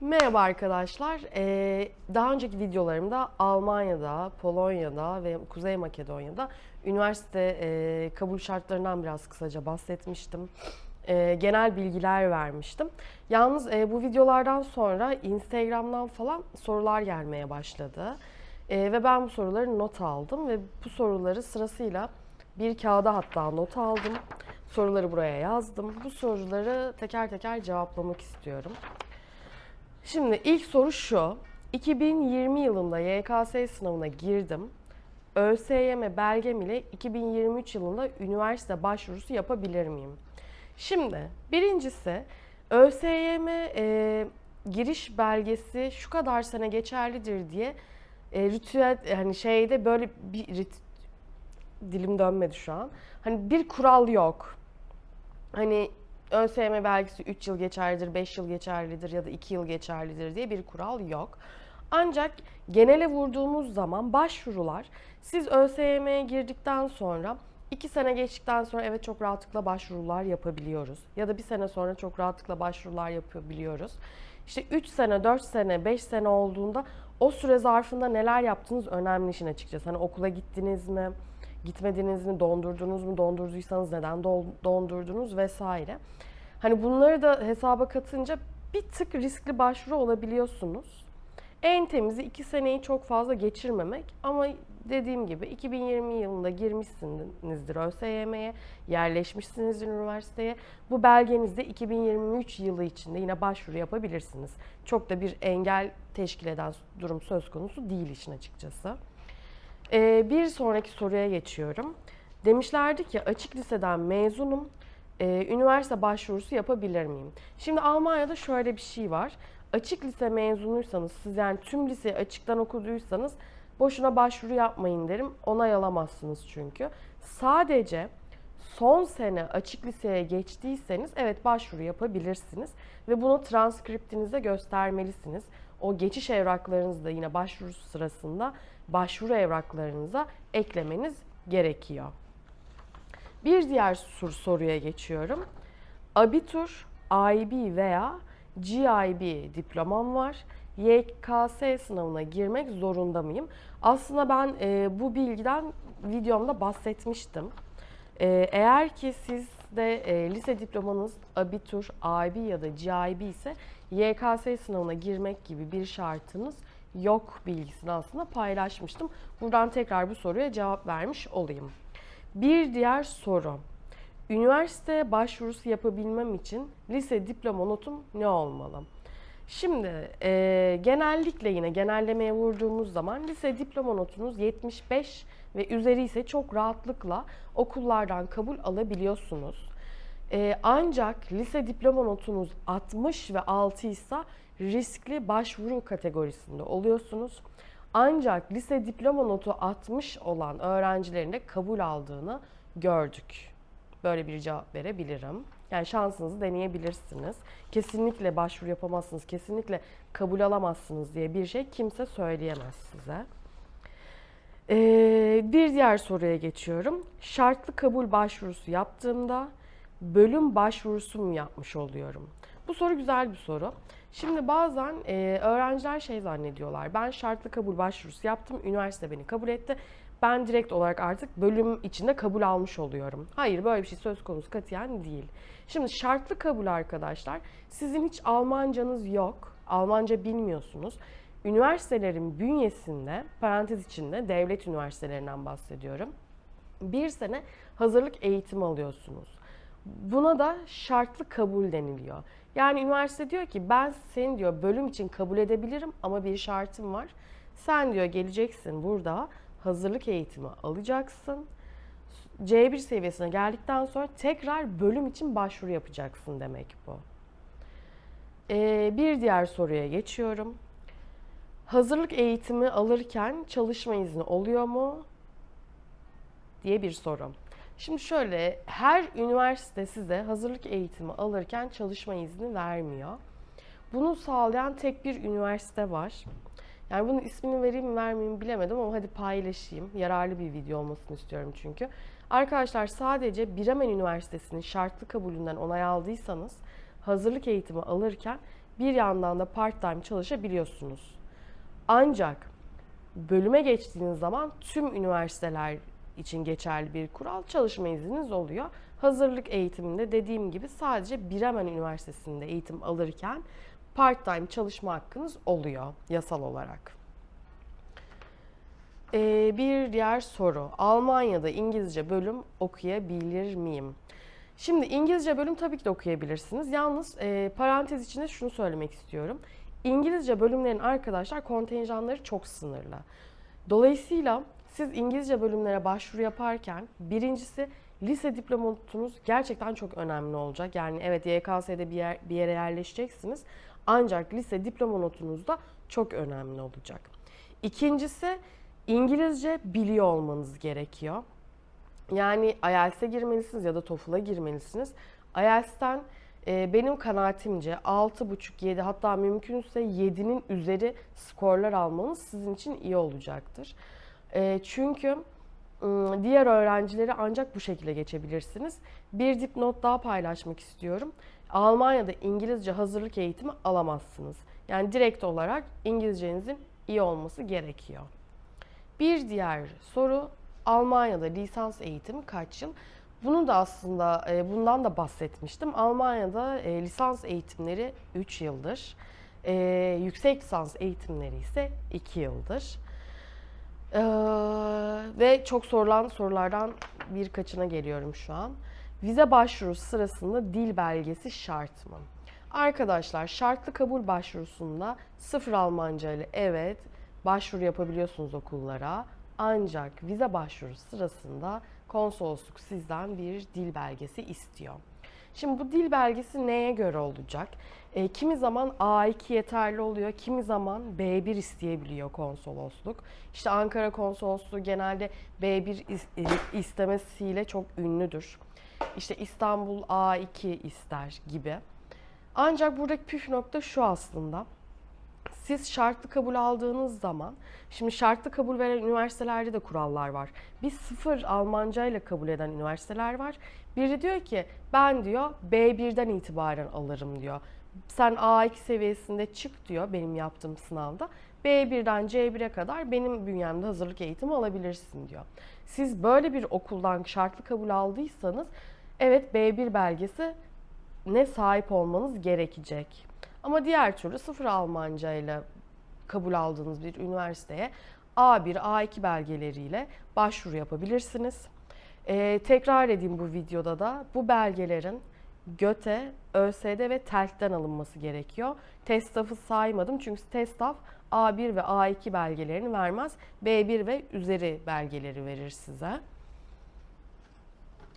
Merhaba arkadaşlar. Ee, daha önceki videolarımda Almanya'da, Polonya'da ve Kuzey Makedonya'da üniversite e, kabul şartlarından biraz kısaca bahsetmiştim. Ee, genel bilgiler vermiştim. Yalnız e, bu videolardan sonra Instagram'dan falan sorular gelmeye başladı. Ee, ve ben bu soruları not aldım ve bu soruları sırasıyla bir kağıda hatta not aldım. Soruları buraya yazdım. Bu soruları teker teker cevaplamak istiyorum. Şimdi ilk soru şu. 2020 yılında YKS sınavına girdim. ÖSYM belgem ile 2023 yılında üniversite başvurusu yapabilir miyim? Şimdi birincisi ÖSYM e, giriş belgesi şu kadar sene geçerlidir diye e, ritüel hani şeyde böyle bir rit, dilim dönmedi şu an. Hani bir kural yok. Hani ÖSYM belgesi 3 yıl geçerlidir, 5 yıl geçerlidir ya da 2 yıl geçerlidir diye bir kural yok. Ancak genele vurduğumuz zaman başvurular siz ÖSYM'ye girdikten sonra 2 sene geçtikten sonra evet çok rahatlıkla başvurular yapabiliyoruz. Ya da bir sene sonra çok rahatlıkla başvurular yapabiliyoruz. İşte 3 sene, 4 sene, 5 sene olduğunda o süre zarfında neler yaptığınız önemli işin açıkçası. Hani okula gittiniz mi? Gitmediniz mi, dondurdunuz mu, dondurduysanız neden dondurdunuz vesaire. Hani bunları da hesaba katınca bir tık riskli başvuru olabiliyorsunuz. En temizi iki seneyi çok fazla geçirmemek ama dediğim gibi 2020 yılında girmişsinizdir ÖSYM'ye, yerleşmişsinizdir üniversiteye. Bu belgenizde 2023 yılı içinde yine başvuru yapabilirsiniz. Çok da bir engel teşkil eden durum söz konusu değil işin açıkçası. Ee, bir sonraki soruya geçiyorum. Demişlerdi ki açık liseden mezunum, ee, üniversite başvurusu yapabilir miyim? Şimdi Almanya'da şöyle bir şey var. Açık lise mezunuysanız, siz yani tüm liseyi açıktan okuduysanız boşuna başvuru yapmayın derim. Onay alamazsınız çünkü. Sadece son sene açık liseye geçtiyseniz evet başvuru yapabilirsiniz ve bunu transkriptinize göstermelisiniz. O geçiş evraklarınızı da yine başvuru sırasında başvuru evraklarınıza eklemeniz gerekiyor. Bir diğer sor soruya geçiyorum. Abitur, IB veya GIB diplomam var. YKS sınavına girmek zorunda mıyım? Aslında ben e, bu bilgiden videomda bahsetmiştim. E, eğer ki sizde e, lise diplomanız Abitur, IB ya da GIB ise YKS sınavına girmek gibi bir şartınız yok bilgisini aslında paylaşmıştım. Buradan tekrar bu soruya cevap vermiş olayım. Bir diğer soru. Üniversite başvurusu yapabilmem için lise diploma notum ne olmalı? Şimdi e, genellikle yine genellemeye vurduğumuz zaman lise diploma notunuz 75 ve üzeri ise çok rahatlıkla okullardan kabul alabiliyorsunuz. E, ancak lise diploma notunuz 60 ve 6 ise riskli başvuru kategorisinde oluyorsunuz. Ancak lise diploma notu 60 olan öğrencilerin de kabul aldığını gördük. Böyle bir cevap verebilirim. Yani şansınızı deneyebilirsiniz. Kesinlikle başvuru yapamazsınız, kesinlikle kabul alamazsınız diye bir şey kimse söyleyemez size. Ee, bir diğer soruya geçiyorum. Şartlı kabul başvurusu yaptığımda bölüm başvurusu mu yapmış oluyorum? Bu soru güzel bir soru. Şimdi bazen e, öğrenciler şey zannediyorlar. Ben şartlı kabul başvurusu yaptım, üniversite beni kabul etti. Ben direkt olarak artık bölüm içinde kabul almış oluyorum. Hayır böyle bir şey söz konusu katiyen değil. Şimdi şartlı kabul arkadaşlar sizin hiç Almancanız yok. Almanca bilmiyorsunuz. Üniversitelerin bünyesinde parantez içinde devlet üniversitelerinden bahsediyorum. Bir sene hazırlık eğitimi alıyorsunuz. Buna da şartlı kabul deniliyor. Yani üniversite diyor ki ben seni diyor bölüm için kabul edebilirim ama bir şartım var. Sen diyor geleceksin burada hazırlık eğitimi alacaksın. C1 seviyesine geldikten sonra tekrar bölüm için başvuru yapacaksın demek bu. Ee, bir diğer soruya geçiyorum. Hazırlık eğitimi alırken çalışma izni oluyor mu? diye bir soru. Şimdi şöyle her üniversite size hazırlık eğitimi alırken çalışma izni vermiyor. Bunu sağlayan tek bir üniversite var. Yani bunun ismini vereyim mi vermeyeyim bilemedim ama hadi paylaşayım. Yararlı bir video olmasını istiyorum çünkü. Arkadaşlar sadece Bremen Üniversitesi'nin şartlı kabulünden onay aldıysanız hazırlık eğitimi alırken bir yandan da part time çalışabiliyorsunuz. Ancak bölüme geçtiğiniz zaman tüm üniversiteler için geçerli bir kural çalışma izniniz oluyor. Hazırlık eğitiminde dediğim gibi sadece Bremen Üniversitesi'nde eğitim alırken part-time çalışma hakkınız oluyor yasal olarak. Ee, bir diğer soru. Almanya'da İngilizce bölüm okuyabilir miyim? Şimdi İngilizce bölüm tabii ki de okuyabilirsiniz. Yalnız e, parantez içinde şunu söylemek istiyorum. İngilizce bölümlerin arkadaşlar kontenjanları çok sınırlı. Dolayısıyla siz İngilizce bölümlere başvuru yaparken birincisi lise diploma notunuz gerçekten çok önemli olacak. Yani evet YKS'de bir, yer, bir yere yerleşeceksiniz. Ancak lise diploma notunuz da çok önemli olacak. İkincisi İngilizce biliyor olmanız gerekiyor. Yani IELTS'e girmelisiniz ya da TOEFL'a girmelisiniz. IELTS'ten e, benim kanaatimce 6,5-7 hatta mümkünse 7'nin üzeri skorlar almanız sizin için iyi olacaktır. E, çünkü ım, diğer öğrencileri ancak bu şekilde geçebilirsiniz. Bir dipnot daha paylaşmak istiyorum. Almanya'da İngilizce hazırlık eğitimi alamazsınız. Yani direkt olarak İngilizcenizin iyi olması gerekiyor. Bir diğer soru Almanya'da lisans eğitimi kaç yıl? Bunu da aslında e, bundan da bahsetmiştim. Almanya'da e, lisans eğitimleri 3 yıldır. E, yüksek lisans eğitimleri ise 2 yıldır. E, ve çok sorulan sorulardan birkaçına geliyorum şu an. Vize başvurusu sırasında dil belgesi şart mı? Arkadaşlar şartlı kabul başvurusunda sıfır Almanca ile evet başvuru yapabiliyorsunuz okullara. Ancak vize başvurusu sırasında konsolosluk sizden bir dil belgesi istiyor. Şimdi bu dil belgesi neye göre olacak? E, kimi zaman A2 yeterli oluyor, kimi zaman B1 isteyebiliyor konsolosluk. İşte Ankara konsolosluğu genelde B1 is- e, istemesiyle çok ünlüdür. İşte İstanbul A2 ister gibi. Ancak buradaki püf nokta şu aslında siz şartlı kabul aldığınız zaman, şimdi şartlı kabul veren üniversitelerde de kurallar var. Bir sıfır Almanca ile kabul eden üniversiteler var. Biri diyor ki ben diyor B1'den itibaren alırım diyor. Sen A2 seviyesinde çık diyor benim yaptığım sınavda. B1'den C1'e kadar benim bünyemde hazırlık eğitimi alabilirsin diyor. Siz böyle bir okuldan şartlı kabul aldıysanız evet B1 belgesi ne sahip olmanız gerekecek. Ama diğer türlü sıfır Almanca ile kabul aldığınız bir üniversiteye A1, A2 belgeleriyle başvuru yapabilirsiniz. Ee, tekrar edeyim bu videoda da bu belgelerin GÖTE, ÖSD ve TELK'ten alınması gerekiyor. TESTAF'ı saymadım çünkü TESTAF A1 ve A2 belgelerini vermez. B1 ve üzeri belgeleri verir size.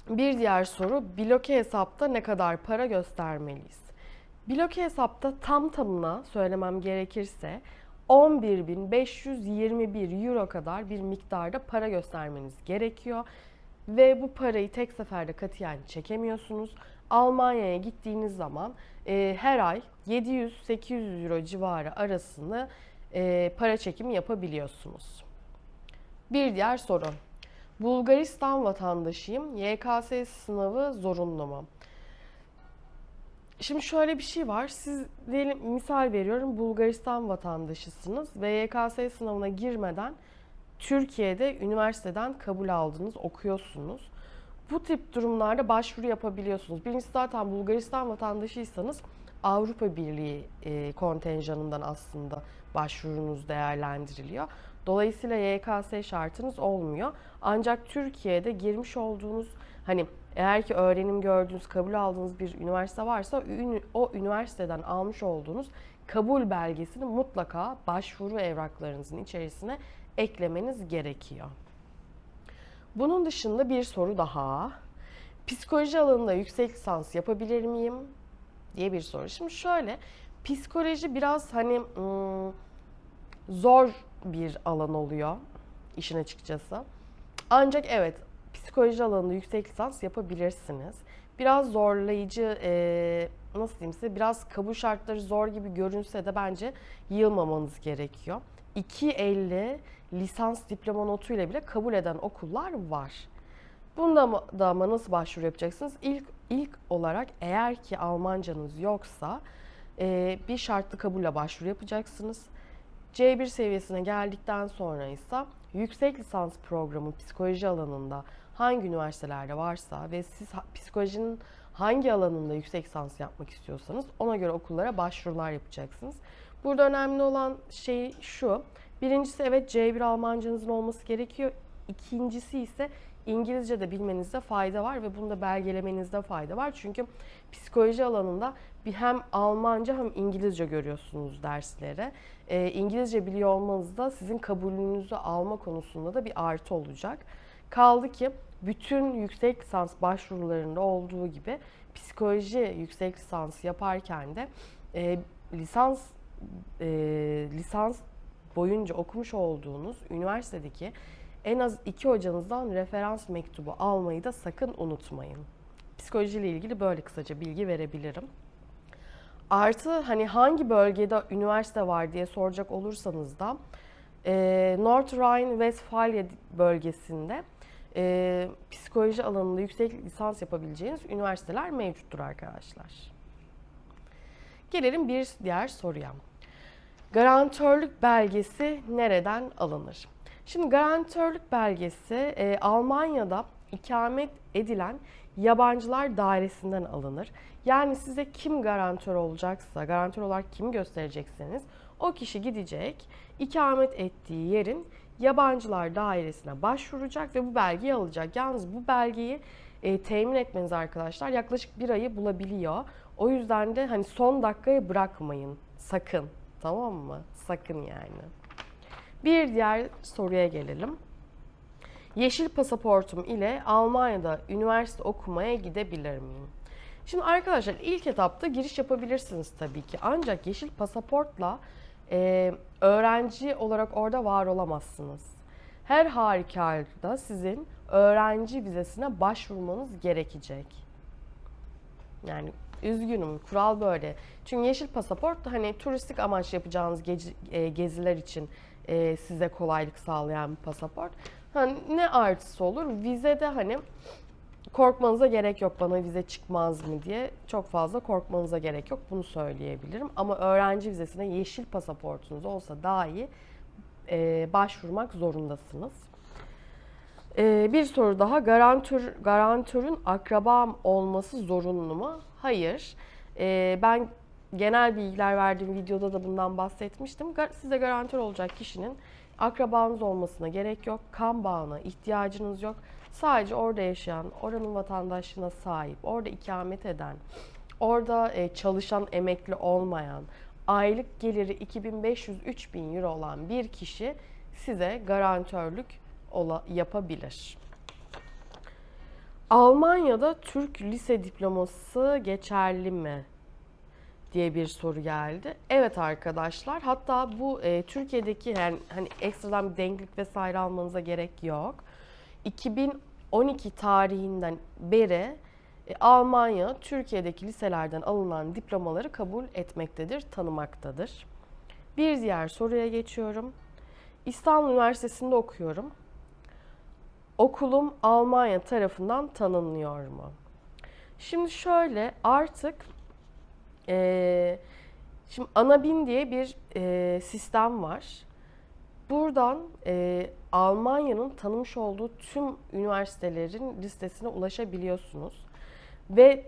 Bir diğer soru, bloke hesapta ne kadar para göstermeliyiz? Bloke hesapta tam tamına söylemem gerekirse 11.521 euro kadar bir miktarda para göstermeniz gerekiyor. Ve bu parayı tek seferde katiyen çekemiyorsunuz. Almanya'ya gittiğiniz zaman e, her ay 700-800 euro civarı arasında e, para çekimi yapabiliyorsunuz. Bir diğer soru. Bulgaristan vatandaşıyım. YKS sınavı zorunlu mu? Şimdi şöyle bir şey var. Siz diyelim misal veriyorum Bulgaristan vatandaşısınız ve YKS sınavına girmeden Türkiye'de üniversiteden kabul aldınız, okuyorsunuz. Bu tip durumlarda başvuru yapabiliyorsunuz. Birincisi zaten Bulgaristan vatandaşıysanız Avrupa Birliği e, kontenjanından aslında başvurunuz değerlendiriliyor. Dolayısıyla YKS şartınız olmuyor. Ancak Türkiye'de girmiş olduğunuz hani eğer ki öğrenim gördüğünüz, kabul aldığınız bir üniversite varsa o üniversiteden almış olduğunuz kabul belgesini mutlaka başvuru evraklarınızın içerisine eklemeniz gerekiyor. Bunun dışında bir soru daha. Psikoloji alanında yüksek lisans yapabilir miyim? diye bir soru. Şimdi şöyle, psikoloji biraz hani ım, zor bir alan oluyor işin açıkçası. Ancak evet psikoloji alanında yüksek lisans yapabilirsiniz. Biraz zorlayıcı, e, nasıl diyeyim size, biraz kabul şartları zor gibi görünse de bence yılmamanız gerekiyor. 2.50 lisans diploma notuyla bile kabul eden okullar var. Bunda da ama nasıl başvuru yapacaksınız? İlk ilk olarak eğer ki Almancanız yoksa e, bir şartlı kabulle başvuru yapacaksınız. C1 seviyesine geldikten sonra ise yüksek lisans programı psikoloji alanında hangi üniversitelerde varsa ve siz psikolojinin hangi alanında yüksek lisans yapmak istiyorsanız ona göre okullara başvurular yapacaksınız. Burada önemli olan şey şu. Birincisi evet C1 Almancanızın olması gerekiyor. İkincisi ise İngilizce de bilmenizde fayda var ve bunu da belgelemenizde fayda var. Çünkü psikoloji alanında bir hem Almanca hem İngilizce görüyorsunuz derslere. Ee, İngilizce biliyor olmanız da sizin kabulünüzü alma konusunda da bir artı olacak. Kaldı ki bütün yüksek lisans başvurularında olduğu gibi psikoloji yüksek lisans yaparken de e, lisans e, lisans boyunca okumuş olduğunuz üniversitedeki en az iki hocanızdan referans mektubu almayı da sakın unutmayın. Psikoloji ile ilgili böyle kısaca bilgi verebilirim. Artı hani hangi bölgede üniversite var diye soracak olursanız da e, North Rhine-Westphalia bölgesinde e, psikoloji alanında yüksek lisans yapabileceğiniz üniversiteler mevcuttur arkadaşlar. Gelelim bir diğer soruya. Garantörlük belgesi nereden alınır? Şimdi garantörlük belgesi e, Almanya'da ikamet edilen yabancılar dairesinden alınır. Yani size kim garantör olacaksa, garantör olarak kimi gösterecekseniz o kişi gidecek, ikamet ettiği yerin yabancılar dairesine başvuracak ve bu belgeyi alacak. Yalnız bu belgeyi e, temin etmeniz arkadaşlar yaklaşık bir ayı bulabiliyor. O yüzden de hani son dakikaya bırakmayın sakın. Tamam mı? Sakın yani. Bir diğer soruya gelelim. Yeşil pasaportum ile Almanya'da üniversite okumaya gidebilir miyim? Şimdi arkadaşlar ilk etapta giriş yapabilirsiniz tabii ki. Ancak yeşil pasaportla e, öğrenci olarak orada var olamazsınız. Her halükarda sizin öğrenci vizesine başvurmanız gerekecek. Yani üzgünüm kural böyle. Çünkü yeşil pasaport da hani turistik amaç yapacağınız gezi- e, geziler için e, size kolaylık sağlayan bir pasaport. Hani ne artısı olur? Vizede hani korkmanıza gerek yok bana vize çıkmaz mı diye çok fazla korkmanıza gerek yok bunu söyleyebilirim. Ama öğrenci vizesine yeşil pasaportunuz olsa dahi e, başvurmak zorundasınız. E, bir soru daha garantör garantörün akrabam olması zorunlu mu? Hayır. E, ben genel bilgiler verdiğim videoda da bundan bahsetmiştim. Size garantör olacak kişinin akrabanız olmasına gerek yok. Kan bağına ihtiyacınız yok. Sadece orada yaşayan, oranın vatandaşlığına sahip, orada ikamet eden, orada e, çalışan, emekli olmayan, aylık geliri 2500-3000 euro olan bir kişi size garantörlük yapabilir. Almanya'da Türk lise diploması geçerli mi? Diye bir soru geldi. Evet arkadaşlar. Hatta bu e, Türkiye'deki yani hani ekstradan bir denklik vesaire almanıza gerek yok. 2012 tarihinden beri e, Almanya Türkiye'deki liselerden alınan diplomaları kabul etmektedir, tanımaktadır. Bir diğer soruya geçiyorum. İstanbul Üniversitesi'nde okuyorum. Okulum Almanya tarafından tanınıyor mu? Şimdi şöyle artık ee, şimdi Anabin diye bir e, sistem var. Buradan e, Almanya'nın tanımış olduğu tüm üniversitelerin listesine ulaşabiliyorsunuz. Ve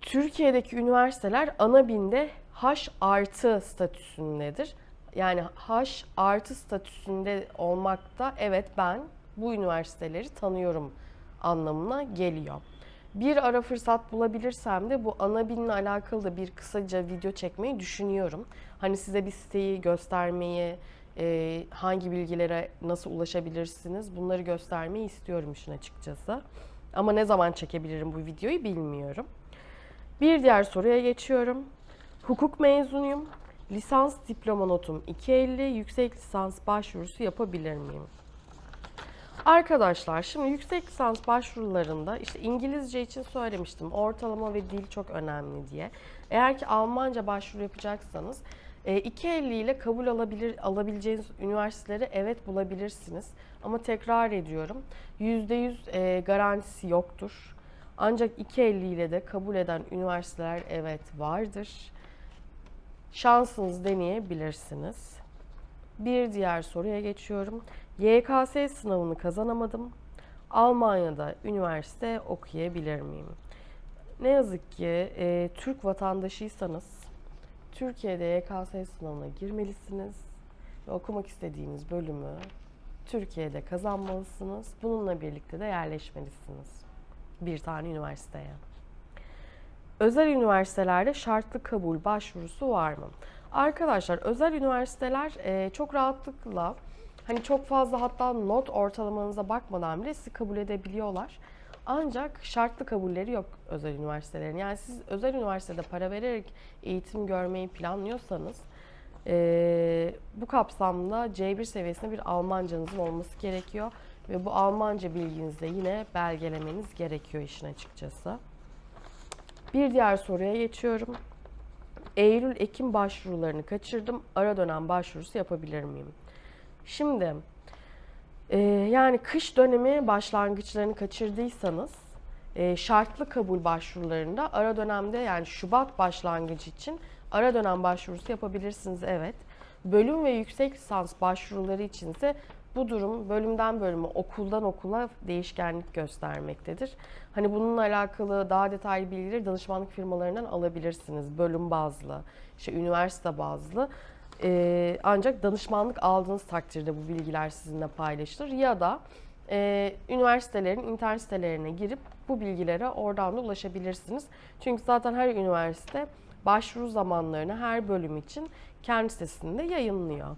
Türkiye'deki üniversiteler Anabin'de H artı statüsündedir. Yani H artı statüsünde olmakta evet ben bu üniversiteleri tanıyorum anlamına geliyor. Bir ara fırsat bulabilirsem de bu ana binle alakalı da bir kısaca video çekmeyi düşünüyorum. Hani size bir siteyi göstermeyi, e, hangi bilgilere nasıl ulaşabilirsiniz bunları göstermeyi istiyorum işin açıkçası. Ama ne zaman çekebilirim bu videoyu bilmiyorum. Bir diğer soruya geçiyorum. Hukuk mezunuyum. Lisans diploma notum 250, yüksek lisans başvurusu yapabilir miyim? Arkadaşlar şimdi yüksek lisans başvurularında işte İngilizce için söylemiştim ortalama ve dil çok önemli diye. Eğer ki Almanca başvuru yapacaksanız e, 250 ile kabul alabilir alabileceğiniz üniversiteleri evet bulabilirsiniz. Ama tekrar ediyorum %100 e, garantisi yoktur. Ancak 250 ile de kabul eden üniversiteler evet vardır. Şansınız deneyebilirsiniz. Bir diğer soruya geçiyorum. YKS sınavını kazanamadım. Almanya'da üniversite okuyabilir miyim? Ne yazık ki e, Türk vatandaşıysanız Türkiye'de YKS sınavına girmelisiniz ve okumak istediğiniz bölümü Türkiye'de kazanmalısınız. Bununla birlikte de yerleşmelisiniz bir tane üniversiteye. Özel üniversitelerde şartlı kabul başvurusu var mı? Arkadaşlar özel üniversiteler e, çok rahatlıkla hani çok fazla hatta not ortalamanıza bakmadan bile sizi kabul edebiliyorlar. Ancak şartlı kabulleri yok özel üniversitelerin. Yani siz özel üniversitede para vererek eğitim görmeyi planlıyorsanız e, bu kapsamda C1 seviyesinde bir Almancanızın olması gerekiyor. Ve bu Almanca bilginizi yine belgelemeniz gerekiyor işin açıkçası. Bir diğer soruya geçiyorum. Eylül-Ekim başvurularını kaçırdım. Ara dönem başvurusu yapabilir miyim? Şimdi e, yani kış dönemi başlangıçlarını kaçırdıysanız e, şartlı kabul başvurularında ara dönemde yani Şubat başlangıcı için ara dönem başvurusu yapabilirsiniz evet. Bölüm ve yüksek lisans başvuruları içinse bu durum bölümden bölüme, okuldan okula değişkenlik göstermektedir. Hani bununla alakalı daha detaylı bilgileri danışmanlık firmalarından alabilirsiniz. Bölüm bazlı, işte üniversite bazlı. Ee, ancak danışmanlık aldığınız takdirde bu bilgiler sizinle paylaşılır. Ya da e, üniversitelerin internet sitelerine girip bu bilgilere oradan da ulaşabilirsiniz. Çünkü zaten her üniversite başvuru zamanlarını her bölüm için kendi sitesinde yayınlıyor.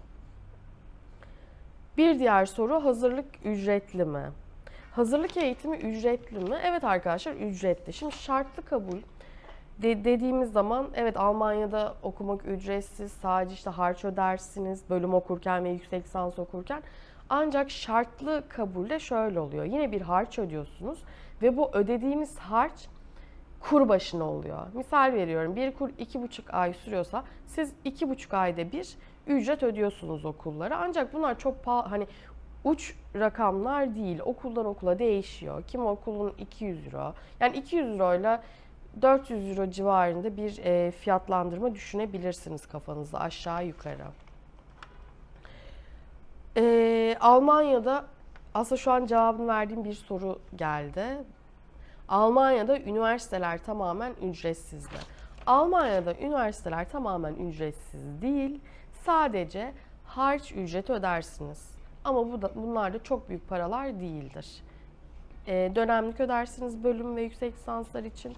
Bir diğer soru hazırlık ücretli mi? Hazırlık eğitimi ücretli mi? Evet arkadaşlar ücretli. Şimdi şartlı kabul de- dediğimiz zaman evet Almanya'da okumak ücretsiz. Sadece işte harç ödersiniz bölüm okurken ve yüksek lisans okurken. Ancak şartlı kabulde şöyle oluyor. Yine bir harç ödüyorsunuz ve bu ödediğiniz harç kur başına oluyor. Misal veriyorum bir kur iki buçuk ay sürüyorsa siz iki buçuk ayda bir ücret ödüyorsunuz okullara. Ancak bunlar çok pahalı hani uç rakamlar değil. Okuldan okula değişiyor. Kim okulun 200 euro. Yani 200 euro ile 400 euro civarında bir e, fiyatlandırma düşünebilirsiniz kafanızda aşağı yukarı. E, Almanya'da aslında şu an cevabını verdiğim bir soru geldi. Almanya'da üniversiteler tamamen ücretsiz mi? Almanya'da üniversiteler tamamen ücretsiz değil. Sadece harç ücreti ödersiniz. Ama bu da, bunlar da çok büyük paralar değildir. E, dönemlik ödersiniz bölüm ve yüksek lisanslar için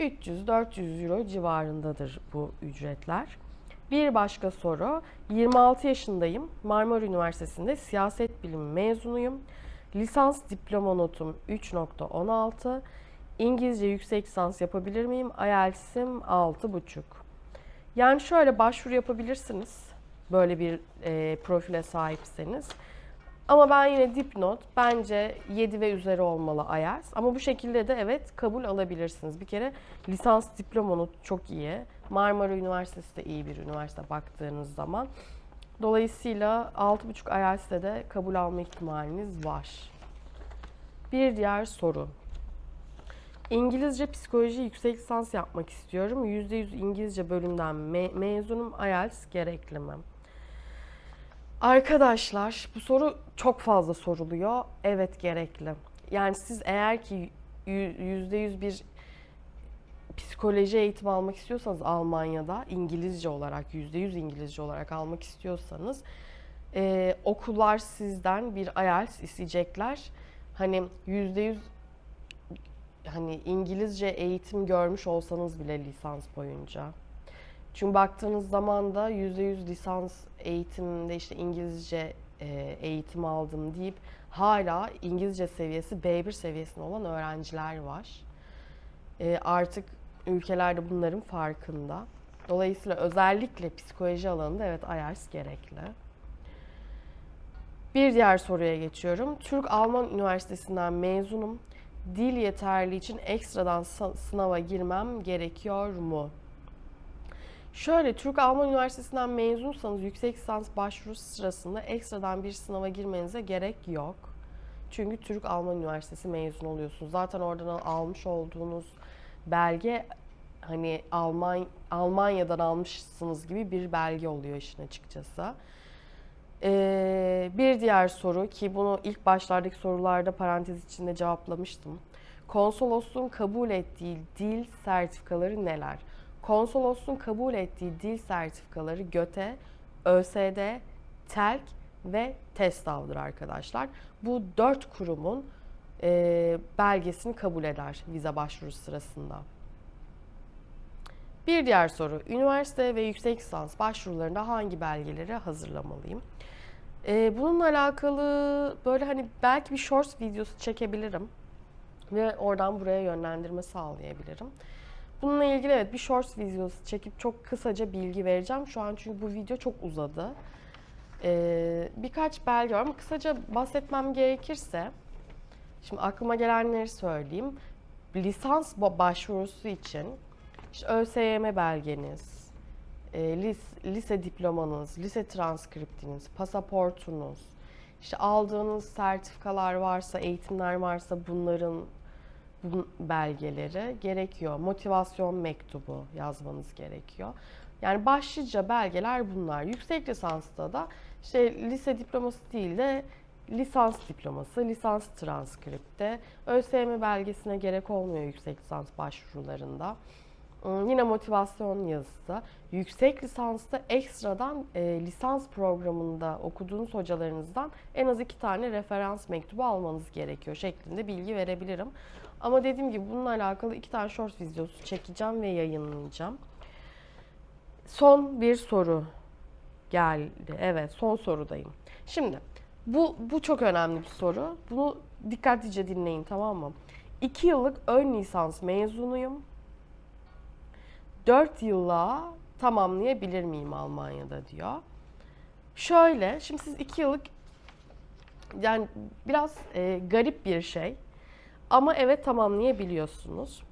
300-400 euro civarındadır bu ücretler. Bir başka soru. 26 yaşındayım. Marmara Üniversitesi'nde siyaset bilimi mezunuyum. Lisans diploma notum 3.16. İngilizce yüksek lisans yapabilir miyim? IELTS'im 6.5. Yani şöyle başvuru yapabilirsiniz. Böyle bir e, profile sahipseniz. Ama ben yine dipnot bence 7 ve üzeri olmalı IELTS. Ama bu şekilde de evet kabul alabilirsiniz. Bir kere lisans diploma notu çok iyi. Marmara Üniversitesi de iyi bir üniversite baktığınız zaman. Dolayısıyla 6.5 IELTS'te de kabul alma ihtimaliniz var. Bir diğer soru. İngilizce psikoloji yüksek lisans yapmak istiyorum. %100 İngilizce bölümden me- mezunum. IELTS gerekli mi? Arkadaşlar bu soru çok fazla soruluyor. Evet gerekli. Yani siz eğer ki %100 bir psikoloji eğitimi almak istiyorsanız Almanya'da İngilizce olarak %100 İngilizce olarak almak istiyorsanız e, okullar sizden bir IELTS isteyecekler. Hani %100 hani İngilizce eğitim görmüş olsanız bile lisans boyunca. Çünkü baktığınız zaman da %100 lisans eğitiminde işte İngilizce e, eğitim aldım deyip hala İngilizce seviyesi B1 seviyesinde olan öğrenciler var. E, artık ülkelerde bunların farkında. Dolayısıyla özellikle psikoloji alanında evet IELTS gerekli. Bir diğer soruya geçiyorum. Türk-Alman Üniversitesi'nden mezunum. Dil yeterli için ekstradan sınava girmem gerekiyor mu? Şöyle Türk-Alman Üniversitesi'nden mezunsanız yüksek lisans başvurusu sırasında ekstradan bir sınava girmenize gerek yok. Çünkü Türk Alman Üniversitesi mezun oluyorsunuz. Zaten oradan al- almış olduğunuz belge hani Alman Almanya'dan almışsınız gibi bir belge oluyor işin açıkçası. Ee, bir diğer soru ki bunu ilk başlardaki sorularda parantez içinde cevaplamıştım. Konsolosluğun kabul ettiği dil sertifikaları neler? Konsolosluğun kabul ettiği dil sertifikaları GÖTE, ÖSD, TELK ve TESDAV'dır arkadaşlar. Bu dört kurumun e, belgesini kabul eder vize başvurusu sırasında. Bir diğer soru, üniversite ve yüksek lisans başvurularında hangi belgeleri hazırlamalıyım? Ee, bununla alakalı böyle hani belki bir short videosu çekebilirim ve oradan buraya yönlendirme sağlayabilirim. Bununla ilgili evet bir short videosu çekip çok kısaca bilgi vereceğim. Şu an çünkü bu video çok uzadı. Ee, birkaç belge var ama kısaca bahsetmem gerekirse şimdi aklıma gelenleri söyleyeyim. Lisans ba- başvurusu için işte ÖSYM belgeniz, e, lis- lise diplomanız, lise transkriptiniz, pasaportunuz, işte aldığınız sertifikalar varsa, eğitimler varsa bunların bu belgeleri gerekiyor. Motivasyon mektubu yazmanız gerekiyor. Yani başlıca belgeler bunlar. Yüksek lisansta da işte lise diploması değil de lisans diploması, lisans transkripte, ÖSYM belgesine gerek olmuyor yüksek lisans başvurularında. Yine motivasyon yazısı. Yüksek lisansta ekstradan e, lisans programında okuduğunuz hocalarınızdan en az iki tane referans mektubu almanız gerekiyor şeklinde bilgi verebilirim. Ama dediğim gibi bununla alakalı iki tane short videosu çekeceğim ve yayınlayacağım. Son bir soru geldi. Evet, son sorudayım. Şimdi bu bu çok önemli bir soru. Bunu dikkatlice dinleyin tamam mı? İki yıllık ön lisans mezunuyum. 4 yılla tamamlayabilir miyim Almanya'da diyor. Şöyle, şimdi siz 2 yıllık yani biraz e, garip bir şey ama evet tamamlayabiliyorsunuz.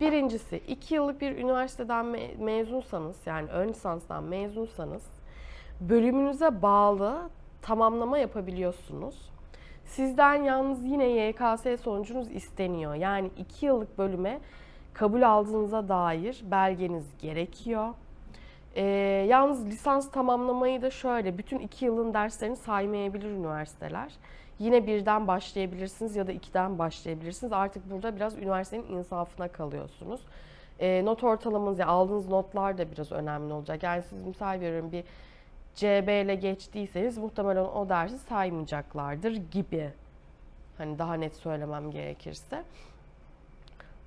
Birincisi 2 yıllık bir üniversiteden me- mezunsanız yani ön lisanstan mezunsanız bölümünüze bağlı tamamlama yapabiliyorsunuz. Sizden yalnız yine YKS sonucunuz isteniyor. Yani 2 yıllık bölüme kabul aldığınıza dair belgeniz gerekiyor. Ee, yalnız lisans tamamlamayı da şöyle, bütün iki yılın derslerini saymayabilir üniversiteler. Yine birden başlayabilirsiniz ya da ikiden başlayabilirsiniz. Artık burada biraz üniversitenin insafına kalıyorsunuz. Ee, not ortalamanız, yani aldığınız notlar da biraz önemli olacak. Yani siz misal veriyorum bir CB ile geçtiyseniz muhtemelen o dersi saymayacaklardır gibi. Hani daha net söylemem gerekirse.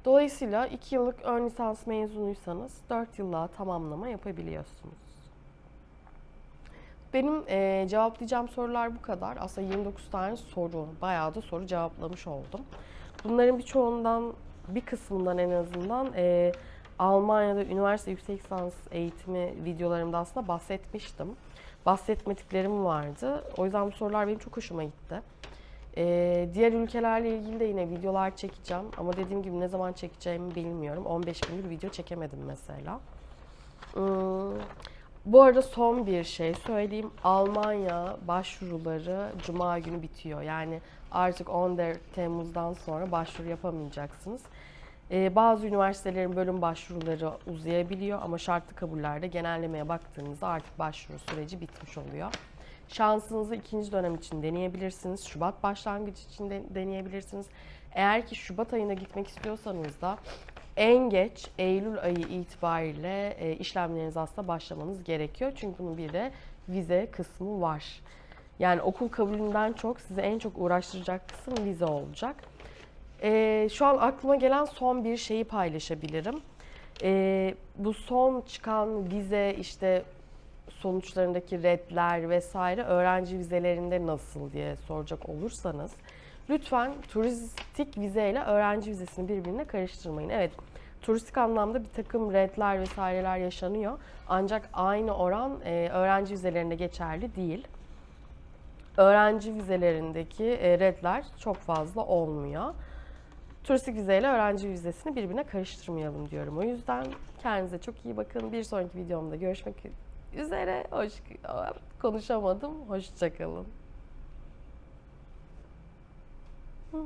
Dolayısıyla 2 yıllık ön lisans mezunuysanız 4 yıllığa tamamlama yapabiliyorsunuz. Benim eee, cevaplayacağım sorular bu kadar. Aslında 29 tane soru, bayağı da soru cevaplamış oldum. Bunların birçoğundan, bir kısmından en azından eee, Almanya'da üniversite yüksek lisans eğitimi videolarımda aslında bahsetmiştim. Bahsetmediklerim vardı. O yüzden bu sorular benim çok hoşuma gitti. Ee, diğer ülkelerle ilgili de yine videolar çekeceğim. Ama dediğim gibi ne zaman çekeceğimi bilmiyorum. 15 gündür video çekemedim mesela. Hmm, Bu arada son bir şey söyleyeyim. Almanya başvuruları Cuma günü bitiyor. Yani artık 14 Temmuz'dan sonra başvuru yapamayacaksınız. Ee, bazı üniversitelerin bölüm başvuruları uzayabiliyor ama şartlı kabullerde genellemeye baktığınızda artık başvuru süreci bitmiş oluyor. Şansınızı ikinci dönem için deneyebilirsiniz. Şubat başlangıç için de deneyebilirsiniz. Eğer ki Şubat ayına gitmek istiyorsanız da en geç Eylül ayı itibariyle e, işlemleriniz aslında başlamanız gerekiyor. Çünkü bunun bir de vize kısmı var. Yani okul kabulünden çok size en çok uğraştıracak kısım vize olacak. E, şu an aklıma gelen son bir şeyi paylaşabilirim. E, bu son çıkan vize işte sonuçlarındaki redler vesaire öğrenci vizelerinde nasıl diye soracak olursanız lütfen turistik vizeyle öğrenci vizesini birbirine karıştırmayın. Evet turistik anlamda bir takım redler vesaireler yaşanıyor ancak aynı oran e, öğrenci vizelerinde geçerli değil. Öğrenci vizelerindeki e, redler çok fazla olmuyor. Turistik vizeyle öğrenci vizesini birbirine karıştırmayalım diyorum. O yüzden kendinize çok iyi bakın. Bir sonraki videomda görüşmek üzere. Hoş konuşamadım. Hoşçakalın. Hı.